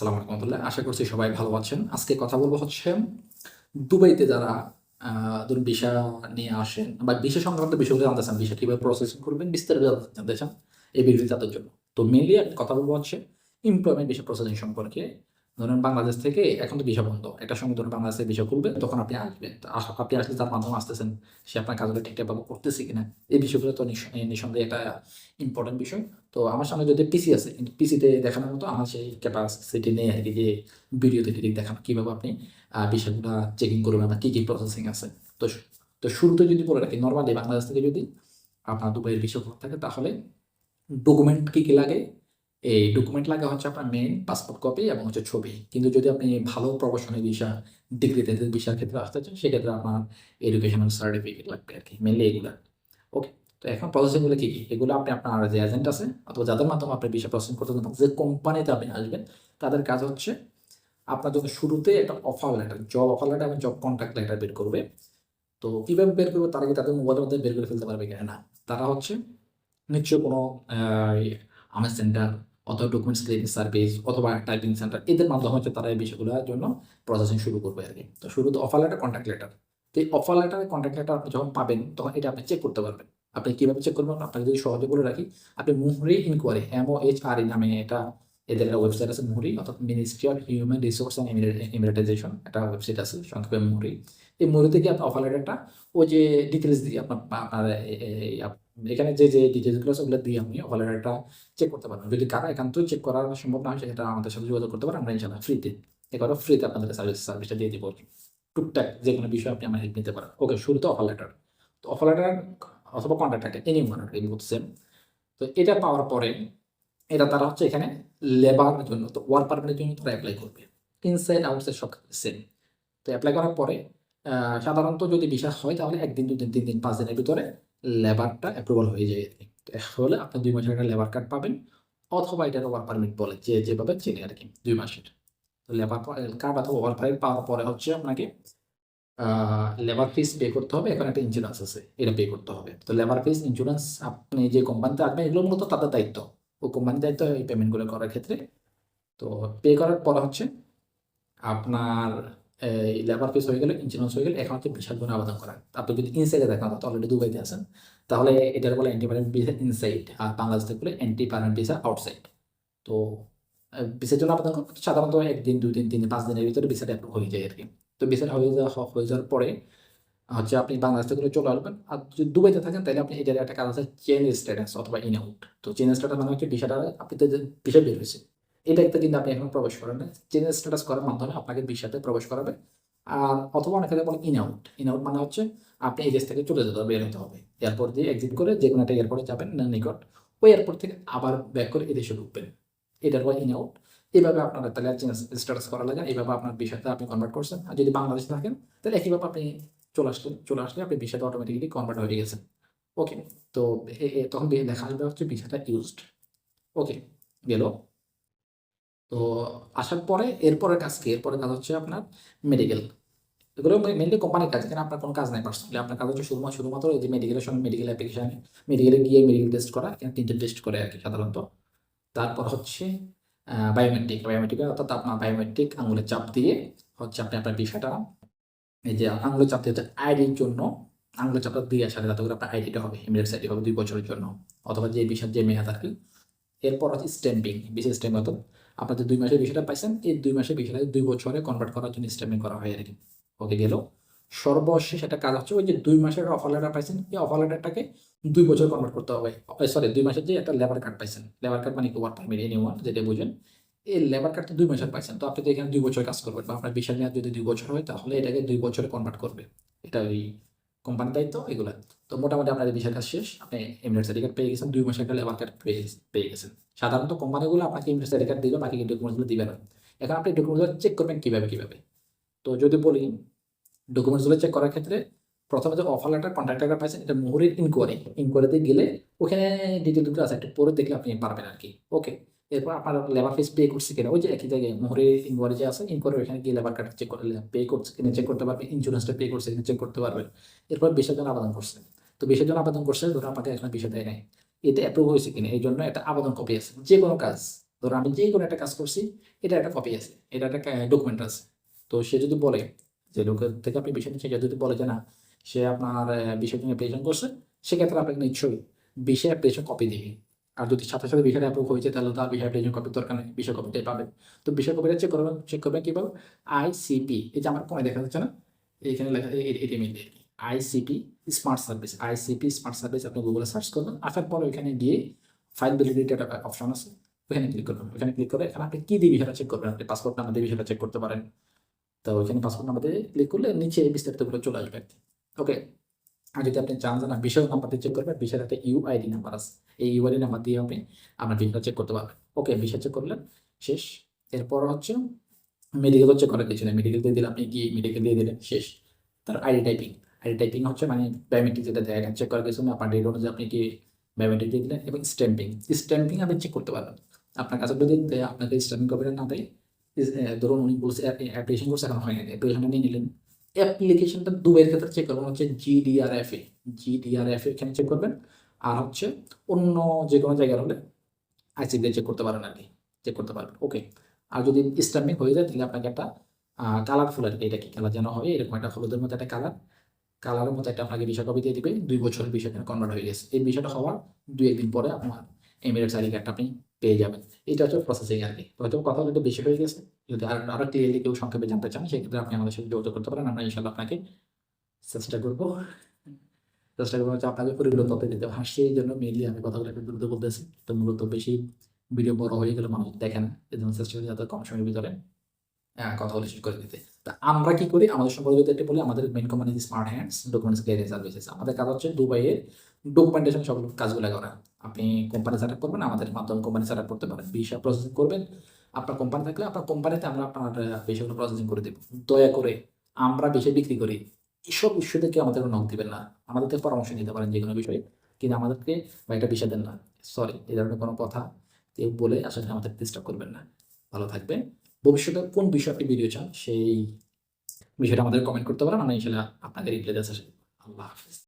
আলাইকুম রহমতুল্লাহ। আশা করছি সবাই ভালো আছেন। আজকে কথা বলব হচ্ছে দুবাইতে যারা ধরুন ভিসা নিয়ে আসেন বা ভিসা সংক্রান্ত বিষয়গুলো জানতে চান, ভিসা কীভাবে প্রসেসিং করবেন, বিস্তারিত জানতে চান এই ভিডিও তাদের জন্য। তো মেনলি কথা বলব হচ্ছে এমপ্লয়মেন্ট ভিসা প্রসেসিং সম্পর্কে। ধরুন বাংলাদেশ থেকে এখন তো ভিসা বন্ধ। একটা সঙ্গে ধরুন বাংলাদেশে ভিসা খুলবে তখন আপনি আসবেন। আপনি আসলে তার মাধ্যমে আসতেছেন সে আপনার কাজগুলো ঠিকঠাকভাবে করতেছে কিনা। এই বিষয়গুলো তো নিঃস- নিঃসন্দেহে একটা ইম্পর্টেন্ট বিষয়। তো আমার সামনে যদি পিসি আছে, কিন্তু পিসিতে দেখানোর মতো আমার সেই ক্যাপাসিটি নেই আর কি যে ভিডিওতে ঠিক দেখানো। কীভাবে আপনি বিষয়গুলো চেকিং করবেন বা কী কী প্রসেসিং আছে? তো তো শুরুতে যদি বলে রাখি নর্মালি বাংলাদেশ থেকে যদি আপনার দুবাইয়ের বিষয় থাকে, তাহলে ডকুমেন্ট কী কী লাগে এই ডকুমেন্ট লাগে হচ্ছে আপনার মেইন পাসপোর্ট কপি এবং হচ্ছে ছবি। কিন্তু যদি আপনি ভালো প্রফেশনাল ভিসা ডিগ্রিতে ভিসার ক্ষেত্রে আসতে চান, সেক্ষেত্রে আপনার এডুকেশনাল সার্টিফিকেট লাগবে আর কি মেনলি এগুলো। ওকে তো এখন প্রসেসিংগুলো কী কী? এগুলো আপনি আপনার যে এজেন্ট আছে অথবা যাদের মাধ্যমে আপনি ভিসা প্রসেসিং করতে চান, যে কোম্পানিতে আপনি আসবেন, তাদের কাজ হচ্ছে আপনার জন্য শুরুতে একটা offer letter job offer letter এবং জব কন্ট্যাক্ট লেটার বের করবে। তো কীভাবে বের করবে তারা কি তাদের মোবাইলের মধ্যে বের করে ফেলতে পারবে কিনা না। তারা হচ্ছে নিশ্চয় কোনো আমার সেন্টার অথবা ডকুমেন্টস ক্লিনিং সার্ভিস অথবা টাইপিং সেন্টার এদের মাধ্যমে হচ্ছে তারা এই বিষয়গুলোর জন্য প্রসেসিং শুরু করবে আর কি। তো শুরুতে অফার লেটার কন্ট্যাক্ট লেটার তো এই অফার লেটার কন্ট্যাক্ট লেটার আপনি যখন পাবেন, তখন এটা আপনি চেক করতে পারবেন। আপনি কীভাবে চেক করবেন? আপনাকে যদি সহজে বলে রাখি, আপনি মুহুরি enquiry M O H R নামে এটা এদের একটা ওয়েবসাইট আছে মুহুরি, অর্থাৎ ministry of human resource and emiratisation একটা ওয়েবসাইট আছে সংক্ষেপে মুহুরি। এই মুহুরিতে গিয়ে আপনার অফার লেটারটা ওই যে ডিটেলস দিয়ে আপনার আপনার এখানে যে যে ডিটেলসগুলো আছে, ওগুলো দিয়ে আপনি অফার লেটারটা চেক করতে পারবেন। যদি কারও একান্ত চেক করা সম্ভব না হয় সেটা আমাদের সাথে যোগাযোগ করতে পারেন, আমরা ইনশাল্লাহ ফ্রিতে এবারও ফ্রিতে আপনাদের সার্ভিস সার্ভিসটা দিয়ে দিব। টুকটাক যে কোনো বিষয়ে আপনি আমার হেল্প নিতে পারেন। ওকে শুরুতে অফার লেটার তো অফার লেটার অথবা কন্ট্যাক্ট একটা এনি ওয়ান এই সেম তো এটা পাওয়ার পরে, এটা তারা হচ্ছে এখানে লেবার জন্য, তো ওয়ার্ক পারমিটের জন্য তারা অ্যাপ্লাই করবে। ইনসাইড আউটসাইড সব সেম তো অ্যাপ্লাই করার পরে সাধারণত যদি বিশ্বাস হয়, তাহলে একদিন, দুদিন, তিন দিন, পাঁচ দিনের ভিতরে লেবারটা অ্যাপ্রুভাল হয়ে যায়। হলে আপনি দুই মাসের একটা লেবার কার্ড পাবেন, অথবা এটার ওয়ার্ক পারমিট বলে, যে যেভাবে চেনে আর কি, দুই মাসের। তো লেবার কার্ড অথবা ওয়ার্ক পারমিট পাওয়ার পরে হচ্ছে আপনাকে লেবার ফিস পে করতে হবে। এখন একটা ইন্স্যুরেন্স আছে, এটা পে করতে হবে। তো লেবার ফিস ইন্স্যুরেন্স আপনি যে কোম্পানিতে আসবেন এগুলো মূলত তাদের দায়িত্ব। ও কোম্পানির দায়িত্ব এই পেমেন্টগুলো করার ক্ষেত্রে। তো পে করার পরে হচ্ছে, আপনার লেবার ফিস হয়ে গেলে ইন্স্যুরেন্স হয়ে গেলে এখন হচ্ছে ভিসার জন্য আবেদন করার আপনি যদি ইনসাইডে দেখেন অর্থাৎ অলরেডি দুবাইতে আছেন, তাহলে এটার বলে অ্যান্টি পারেন্ট ভিসা ইনসাইড আর বাংলাদেশ থেকে বলে অ্যান্টি পারেন্ট ভিসা আউটসাইড তো ভিসার জন্য আবেদন করতে সাধারণত একদিন দুই দিন তিন পাঁচ দিনের ভিতরে ভিসাটা অ্যাপ্রুভ হয়ে যায় আর কি তো ভিসাটা হয়ে যাওয়া হয়ে যাওয়ার পরে, হচ্ছে আপনি বাংলাদেশ থেকে চলে আসবেন আর যদি দুবাইতে থাকেন, তাহলে আপনি এটার একটা কাজ আছে চেন স্ট্যাটাস অথবা ইন আউট তো চেন স্ট্যাটাস মানে হচ্ছে ভিসাটা আপনি তো ভিসা বের হয়েছে এটা একটা কিন্তু আপনি এখন প্রবেশ করেন না। চেন স্ট্যাটাস করার মাধ্যমে আপনাকে ভিসাতে প্রবেশ করাবে। আর অথবা অনেকে বলে ইন আউট ইন আউট মানে হচ্ছে আপনি এই দেশ থেকে চলে যেতে হবে বের হতে হবে। এয়ারপোর্ট দিয়ে এক্সিট করে যে কোনো একটা এয়ারপোর্টে যাবেন, না নিকট, ওই এয়ারপোর্ট থেকে আবার ব্যাক করে এদেশে ঢুকবেন। এটার বলে ইন আউট এইভাবে আপনার তাহলে চেঞ্জ স্ট্যাটাস করা লাগে এইভাবে আপনার বিষয়টা আপনি কনভার্ট করছেন। আর যদি বাংলাদেশে থাকেন, তাহলে একইভাবে আপনি চলে আসলেন, চলে আসলে আপনি বিষয়টা অটোমেটিক্যালি কনভার্ট হয়ে গেছেন। ওকে তো তখন দেখা আসবে হচ্ছে বিষয়টা ইউজড ওকে গেল। তো আসার পরে, এরপরের কাজ কি? এরপরের কাজ হচ্ছে আপনার মেডিকেল এগুলো মেনলি কোম্পানির কাজ, এখানে আপনার কোনো কাজ নাই পার্সোনালি আপনার কাজ হচ্ছে শুধুমাত্র শুধুমাত্র এই যে মেডিকেলের সঙ্গে মেডিকেল অ্যাপ্লিকেশন মেডিকেলে গিয়ে মেডিকেল টেস্ট করা, এখানে তিনটে টেস্ট করে আর কি সাধারণত। তারপর হচ্ছে বায়োমেট্রিক বায়োমেট্রিক অর্থাৎ আপনার বায়োমেট্রিক আঙুলের চাপ দিয়ে হচ্ছে আপনি আপনার বিষয়টা, এই যে আঙুলের চাপ দিয়ে আইডির জন্য আঙুলের চাপটা দিয়ে আসার, যাতে করে আপনার আইডিটা হবে ইমিডিয়েট আইডি হবে দুই বছরের জন্য। অথবা যে বিষয়, যে মেয়াদ আর কি। এরপর হচ্ছে স্ট্যাম্পিং বিশেষ স্ট্যাম্প অর্থাৎ আপনার যে দুই মাসের বিষয়টা পাইছেন, এই দুই মাসের বিষয়টা দুই বছরে কনভার্ট করার জন্য স্ট্যাম্পিং করা হয় আর কি ওকে গেল। সর্বশেষ একটা কাজ হচ্ছে ওই যে দুই মাসের অফার লেটার পাইছেন, এই অফার লেটারটাকে দুই বছর কনভার্ট করতে হবে। সরি দুই মাসের যে একটা লেবার কার্ড পাইছেন লেবার কার্ড মানে ওয়ার্ক পারমিট এনি ওয়ান যেটা বুঝেন, এই লেবার কার্ড তো দুই মাসের পাইছেন, তো আপনি তো এখানে দুই বছর কাজ করবেন, বা আপনার বিশাল মেয়াদ যদি দুই বছর হয়, তাহলে এটাকে দুই বছরে কনভার্ট করবে। এটা ওই কোম্পানির দায়িত্ব, এগুলো। তো মোটামুটি আপনার বিশাল কাজ শেষ। আপনি এমরেট সার্টিফিকেট পেয়ে গেছেন, দুই মাসের একটা লেবার কার্ড পেয়ে গেছেন। সাধারণত কোম্পানিগুলো আপনাকে এমরেট সার্টিফিকেট দিবে, বাকি ডকুমেন্টসগুলো দিবে না। এখন আপনি ডকুমেন্টগুলো চেক করবেন কীভাবে কীভাবে? তো যদি বলি ডকুমেন্টসগুলো চেক করার ক্ষেত্রে প্রথমে যে অফার লেটার কন্ট্যাক্ট লেটার পাইছেন, এটা মোহরের ইনকোয়ারি ইনকোয়ারিতে গেলে ওখানে ডিটেলগুলো আছে, একটু পরে দেখলে আপনি পারবেন আর কি ওকে এরপর আপনার লেবার ফিস পে করছে কিনা? ওই যে একই জায়গায় মোহরের ইনকোয়ারি যে আছে ইনকোয়ারি ওখানে গিয়ে লেবার কার্ড চেক করে পে করছে কিনা চেক করতে পারবেন ইন্স্যুরেন্সটা পে করছে কিনা চেক করতে পারবেন এরপর বিশের জন্য আবেদন করছে। তো বিশের জন্য আবেদন করছে ধরুন আপনাকে এখন বিষয় দেয় নাই। এটা অ্যাপ্রুভ হয়েছে কিনা? এই জন্য একটা আবেদন কপি আছে। যে কোনো কাজ ধরো আমি যে কোনো একটা কাজ করছি এটা একটা কপি আছে। এটা একটা ডকুমেন্ট আছে। তো সে যদি বলে যে লোকের থেকে আপনি বিষয় নিচ্ছেন যদি বলে যে না সে আপনার আহ, বিষয় নিয়ে অ্যাপ্লিকেশন করছে সেক্ষেত্রে আপনাকে নিশ্চয়ই বিষয় অ্যাপ্লিকেশন কপি দিবে। আর যদি সাথে সাথে বিষয়টা অ্যাপ্রুভ হয়েছে তাহলে তার বিষয় অ্যাপ্লিকেশন কপির দরকার নেই, বিষয় কপিটাই পাবেন। তো বিষয় কপিটা চেক করবেন চেক করবেন কীভাবে আইসিপি এই যে আমার কমে দেখা যাচ্ছে না এখানে লেখা এটি মিলবে ICP smart service ICP smart service আপনি গুগলে সার্চ করবেন, আসার পরে ওইখানে গিয়ে ফাইল ভ্যালিডিটি একটা অপশন আছে ওখানে ক্লিক করবেন। ওখানে ক্লিক করে এখানে আপনি কী দিয়ে বিষয়টা চেক করবেন? আপনি পাসপোর্ট নাম্বার দিয়ে বিষয়টা চেক করতে পারেন। তো ওইখানে পাসপোর্ট নাম্বার দিয়ে ক্লিক করলে নিচে বিস্তারিতগুলো চলে আসবে ওকে আর যদি আপনি চান যে না, বিষয় নাম্বার দিয়ে চেক করবেন বিষয়ের একটা ইউআইডি নাম্বার আছে। এই ইউআইডি নাম্বার দিয়ে আপনি আপনার বিষয়টা চেক করতে পারবেন। ওকে বিষয় চেক করলেন, শেষ। এরপর হচ্ছে মেডিকেল চেক করার কিছু নেই। মেডিকেল দিয়ে দিলে আপনি গিয়ে মেডিকেল দিয়ে দিলেন, শেষ। তার আইডি টাইপিং আইডি টাইপিং হচ্ছে মানে বায়োমেট্রিক যেটা দেয় চেক করার কিছু আপনার ডেট অনুযায়ী আপনি কি বায়োমেট্রিক দিয়ে দিলেন এবং স্ট্যাম্পিং স্ট্যাম্পিং আপনি চেক করতে পারবেন। আপনার কাছে যদি, আপনাকে স্ট্যাম্পিং কপিটা না দেয় ধরুন উনি বলছে অ্যাপ্লিকেশন করছে এখন হয়নি। অ্যাপ্লিকেশনটা নিয়ে নিলেন। অ্যাপ্লিকেশনটা দুবাইয়ের ক্ষেত্রে চেক করবেন। হচ্ছে জিডিআরএফ এ। জিডিআরএফ এখানে চেক করবেন। আর হচ্ছে অন্য যে কোনো জায়গার হলে আইসিবি চেক করতে পারেন আর কি চেক করতে পারবেন। ওকে আর যদি স্ট্যাম্পিং হয়ে যায়, তাহলে আপনাকে একটা কালারফুল আর কি। এটা কি কালার যেন হয়? এরকম একটা হলুদের মতো একটা কালার কালারের মতো একটা আপনাকে বিষয় কপি দিয়ে দিবে। দুই বছরের বিষয়টা কনভার্ট হয়ে গেছে। এই বিষয়টা হওয়ার দুই একদিন পরে আপনার এমিরেটস আইডি আপনি পেয়ে যাবেন। এটা হচ্ছে প্রসেসিং আর কি। হয়তো কথা হয়তো বেশি হয়ে গেছে। যদি আর আরও ক্লিয়ারলি কেউ সংক্ষেপে জানতে চান, সেক্ষেত্রে আপনি আমাদের সাথে যোগাযোগ করতে পারেন। আমরা ইনশাল্লাহ আপনাকে চেষ্টা করব। চেষ্টা করব হচ্ছে আপনাকে পরিপূর্ণ তথ্য দিতে। হাসি এই জন্য মেনলি আমি কথাগুলো একটু দ্রুত বলতেছি। তো মূলত বেশি ভিডিও বড় হয়ে গেলে মানুষ দেখে না। এই জন্য চেষ্টা করি যাতে কম সময়ের ভিতরে কথাগুলো শেষ করে দিতে। তা আমরা কি করি? আমাদের সম্পর্কে যদি একটু বলি, আমাদের main company smart hands documents clearing services আমাদের কাজ হচ্ছে দুবাইয়ের ডকুমেন্টেশন সব কাজগুলো করা। আপনি কোম্পানি সেট করবেন, আমাদের মাধ্যমে কোম্পানি সেট করতে পারেন। ভিসা প্রসেসিং করবেন, আপনার কোম্পানি থাকলে আপনার কোম্পানিতে আমরা আপনার বিষয়গুলো প্রসেসিং করে দেবো। দয়া করে আমরা বিষয় বিক্রি করি। এসব বিষয় থেকে আমাদের নক দিবেন না। আমাদের থেকে পরামর্শ নিতে পারেন যে কোনো বিষয়ে, কিন্তু আমাদেরকে বা একটা বিষয় দেন না। সরি এই ধরনের কোনো কথা কেউ বলে আসলে আমাদের ডিস্টার্ব করবেন না। ভালো থাকবেন। ভবিষ্যতে কোন বিষয়ে আপনি ভিডিও চান, সেই বিষয়টা আমাদের কমেন্ট করতে পারেন। আমরা ইনশাল্লাহ আপনাদের রিপ্লাই দেওয়ার আল্লাহ হাফিজ।